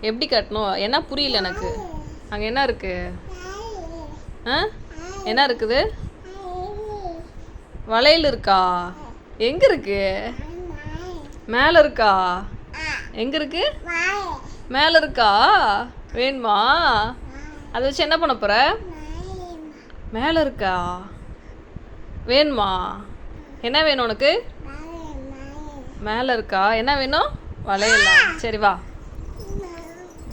எப்படி கட்டணும்? என்ன புரியல எனக்கு. அங்கே என்ன இருக்கு? ஆ? என்ன இருக்குது? வளையல் இருக்கா? எங்கே இருக்கு? மேலே இருக்கா? எங்கே இருக்கு? மேலே இருக்கா? வேணுமா? அதை வச்சு என்ன பண்ண போகிற மேலே இருக்கா? வேணுமா? என்ன வேணும் உனக்கு? மேலே இருக்கா? என்ன வேணும்? வளையலா. சரி வா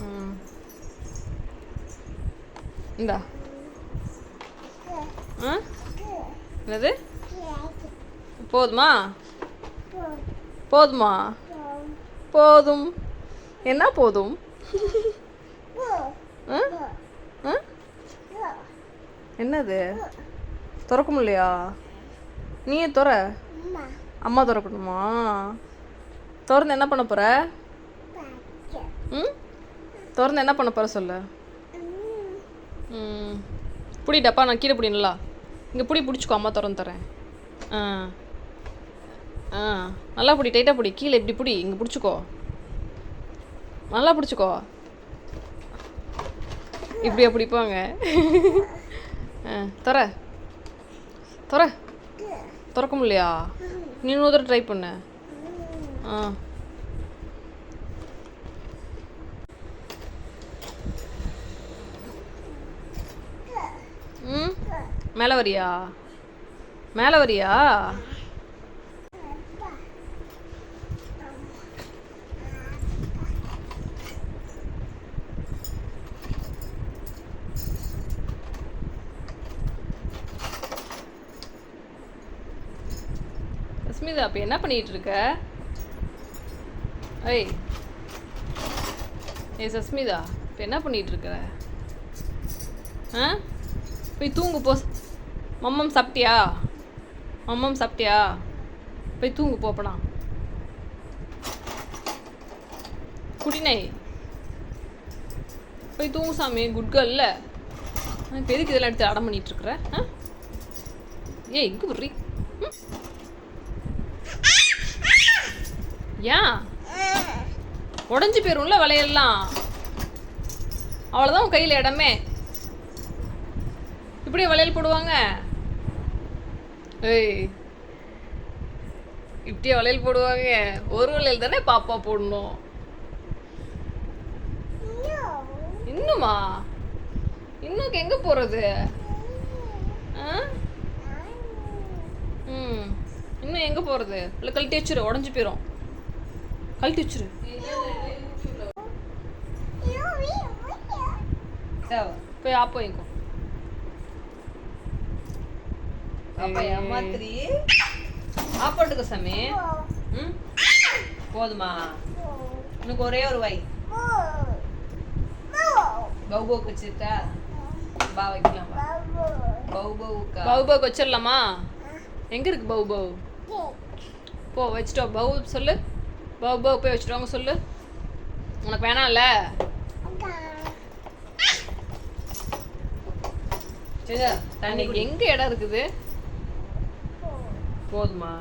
ம் இந்தா. என்னது? போதுமா? போதுமா? போதும். என்ன போதும்? என்னது? திறக்க முடியலையா நீயே துற? அம்மா திறக்கணுமா? திறந்து என்ன பண்ண போற? ம்? திறந்து என்ன பண்ண போற சொல்லு. ம். புடி டப்பா நான் கீழே பிடிங்களா இங்கே பிடி பிடிச்சிக்கோ அம்மா திறந்து தரேன். ஆ. ஆ. நல்லா பிடி டைட்டாக பிடி. கீழே இப்படி பிடி இங்கே பிடிச்சிக்கோ. நல்லா பிடிச்சிக்கோ. இப்படியா பிடிப்பாங்க. ஆ தர. தர. திறக்க முடியலையா? நீ இன்னொரு தடவை ட்ரை பண்ண. ஆ ம் மேலே வரியா மேலே வரியா ஸ்மிதா அப்போ என்ன பண்ணிகிட்டு இருக்க ஏய். ஏய் சஸ்மிதா இப்போ என்ன பண்ணிகிட்டு இருக்க ஆ? போய் தூங்கு போ மம்மம் சாப்பிட்டியா? மம்மம் சாப்பிட்டியா? போய் தூங்கு போப்பனா குடினை போய் தூங்கு சாமி குட் கேர்ல்ல இப்போ எதுக்கு இதெல்லாம் எடுத்து அடம் பண்ணிட்டு இருக்கிற? ஆ? ஏய் இங்கே விட்றி ஏன் உடஞ்சி போயிரும்ல வளையல்லாம் அவ்வளோதான் கையில் இடமே. இப்படியே வளையல் போடுவாங்க. ஏய் இப்படியே வளையல் போடுவாங்க. ஒரு வளையல் தானே பாப்பா போடணும். இன்னுமா? இன்னும் எங்க போறது? ம் இன்னும் எங்க போறது? இல்லை கழட்டி வச்சிரு உடஞ்சி போயிடும் கழட்டி வச்சிரு. போய் ஆப்போ எங்கோ அப்ப ஏமாத்திரி ஆப்போட்டுக்க சாமி. ம்? போதுமா? உனக்கு ஒரே ஒரு வை பௌபோக்கு வச்சிருக்கா பா வைக்கலாம் பௌபோவுக்கா பவு பவு வச்சிடலாமா எங்க இருக்கு பவு போ? வச்சுட்டோ பவு சொல்லு. பவு போய் வச்சுட்டோங்க சொல்லு. உனக்கு வேணாம்ல? சரி தண்ணி எங்க இடம் இருக்குது? போதுமா?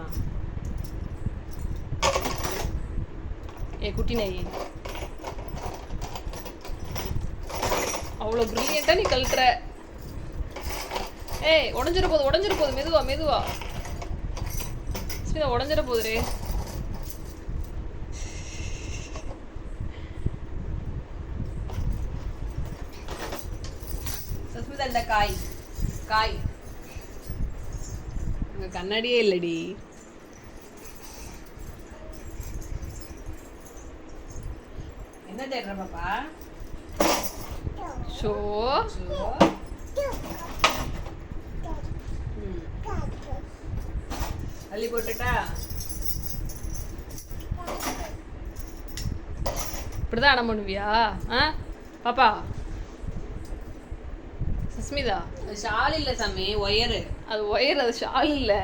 ஏ குட்டி நெய். அவ்வளோ பிரில்லியண்டா நீ கழட்டுற. ஏய் உடஞ்சிட போகுது உடஞ்சிட போகுது மெதுவா மெதுவா. ஸ்மிதா உடஞ்சிட போகுதுரே சஸ்மிதா இந்த காய் காய். அங்க கண்ணாடியே இல்லடி. என்ன தேடுற பாப்பா? ஷோ. சோ. அள்ளி போட்டுட்டா? இப்படிதான் அடம் பண்ணுவியா? ஆ? பாப்பா. சுஸ்மிதா. அது ஷால் இல்ல சாமி ஒயரு. அது ஒயர் அது ஷால் இல்லை.